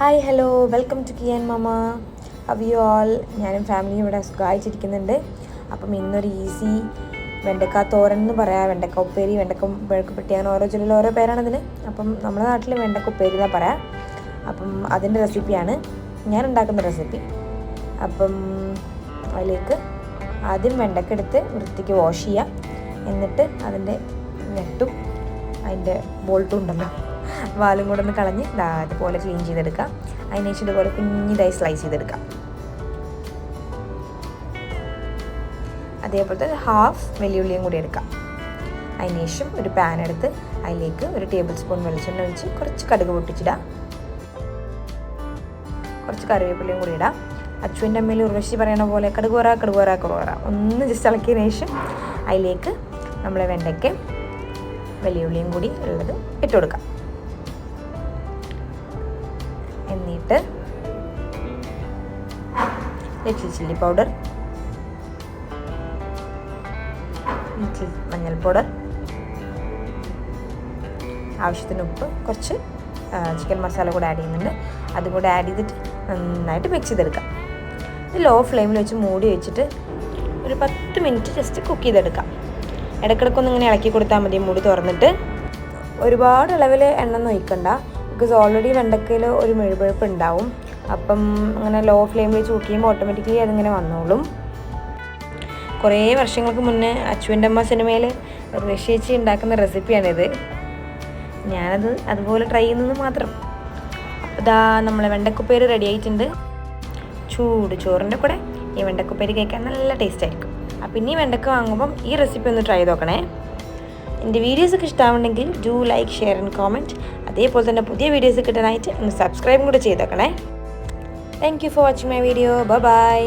Hi hello welcome to കിയാൻ മമ have you all ഞാനും ഫാമിലിയും ഇവിടെ സുഖമായിട്ടിരിക്കുന്നുണ്ട് അപ്പം ഇന്നൊരു ഈസി വെണ്ടക്ക തോരൻ എന്ന് പറയാം. വെണ്ടക്ക ഉപ്പേരി വെണ്ടക്ക വെഴുക്കപ്പെട്ടി അങ്ങനെ ഓരോ ജില്ലയിൽ ഓരോ പേരാണ് അതിന് അപ്പം നമ്മുടെ നാട്ടിൽ വെണ്ടക്ക ഉപ്പേരി എന്നാണ് പറയാം. അപ്പം അതിന്റെ റെസിപ്പിയാണ് ഞാൻ ഉണ്ടാക്കുന്ന റെസിപ്പി അപ്പം അതിലേക്ക് ആദ്യം വെണ്ടക്ക എടുത്ത് വൃത്തിക്ക് വാഷ് ചെയ്യാം. എന്നിട്ട് അതിന്റെ നെട്ടും അതിന്റെ ബോൾട്ടും ഉണ്ടല്ലോ. വാലും കൂടെ ഒന്ന് കളഞ്ഞ് ദാ അതുപോലെ ക്ലീൻ ചെയ്തെടുക്കാം. അതിനുശേഷം ഇതുപോലെ കുഞ്ഞിതായി സ്ലൈസ് ചെയ്തെടുക്കാം. അതേപോലത്തെ ഹാഫ് വെല്ലുള്ളിയും കൂടി എടുക്കാം. അതിനുശേഷം ഒരു പാൻ എടുത്ത് അതിലേക്ക് ഒരു ടേബിൾ സ്പൂൺ വെളിച്ചെണ്ണ ഒഴിച്ച് കുറച്ച് കടുക് പൊട്ടിച്ചിടാം. കുറച്ച് കറിവേപ്പിലയും കൂടി ഇടാം. അച്ഛന്റെ അമ്മയിൽ ഉർവശി പറയണ പോലെ കടുകുറ കടുകുറ കടുകുറ ഒന്ന് ജസ്റ്റ് ഇളക്കിയതിന് ശേഷം അതിലേക്ക് നമ്മളെ വെണ്ടയ്ക്ക വെല്ലുള്ളിയും കൂടി ഉള്ളത് ഇട്ട് കൊടുക്കാം. എന്നിട്ട് ലിറ്റിൽ ചില്ലി പൗഡർ ലിറ്റിൽ മഞ്ഞൾ പൗഡർ ആവശ്യത്തിന് ഉപ്പ് കുറച്ച് ചിക്കൻ മസാല കൂടെ ആഡ് ചെയ്യുന്നുണ്ട്. അതും കൂടെ ആഡ് ചെയ്തിട്ട് നന്നായിട്ട് മിക്സ് ചെയ്തെടുക്കാം. ഇത് ലോ ഫ്ലെയിമിൽ വെച്ച് മൂടി വെച്ചിട്ട് ഒരു പത്ത് മിനിറ്റ് ജസ്റ്റ് കുക്ക് ചെയ്തെടുക്കാം. ഇടയ്ക്കിടയ്ക്കൊന്ന് ഇങ്ങനെ ഇളക്കി കൊടുത്താൽ മതി മൂടി തുറന്നിട്ട്. ഒരുപാട് അളവിൽ എണ്ണ ഒഴിക്കണ്ട. ബിക്കോസ് ഓൾറെഡി വെണ്ടക്കയിൽ ഒരു മെഴുപഴുപ്പ് ഉണ്ടാവും. അപ്പം അങ്ങനെ ലോ ഫ്ലെയിമിൽ ചെയ്യുമ്പോൾ ഓട്ടോമാറ്റിക്കലി അതിങ്ങനെ വന്നോളും. കുറേ വർഷങ്ങൾക്ക് മുന്നേ അച്ചുവിന്റെ അമ്മ സിനിമയിൽ റഷ്യേച്ചി ഉണ്ടാക്കുന്ന റെസിപ്പിയാണിത് ഞാനത് അതുപോലെ ട്രൈ ചെയ്യുന്നത് മാത്രം. ഇതാ നമ്മളെ വെണ്ടക്കുപ്പേര് റെഡി ആയിട്ടുണ്ട്. ചൂട് ചോറിന്റെ കൂടെ ഈ വെണ്ടക്കുപ്പേര് കഴിക്കാൻ നല്ല ടേസ്റ്റ് ആയിരിക്കും. അപ്പം ഇനി വെണ്ടക്ക വാങ്ങുമ്പം ഈ റെസിപ്പി ഒന്ന് ട്രൈ നോക്കണേ. എന്റെ വീഡിയോസൊക്കെ ഇഷ്ടമാവുണ്ടെങ്കിൽ do like share and comment അതേപോലെ തന്നെ പുതിയ വീഡിയോസ് കിട്ടാനായിട്ട് ഒന്ന് സബ്സ്ക്രൈബും കൂടെ ചെയ്തേക്കണേ. Thank you for watching my video bye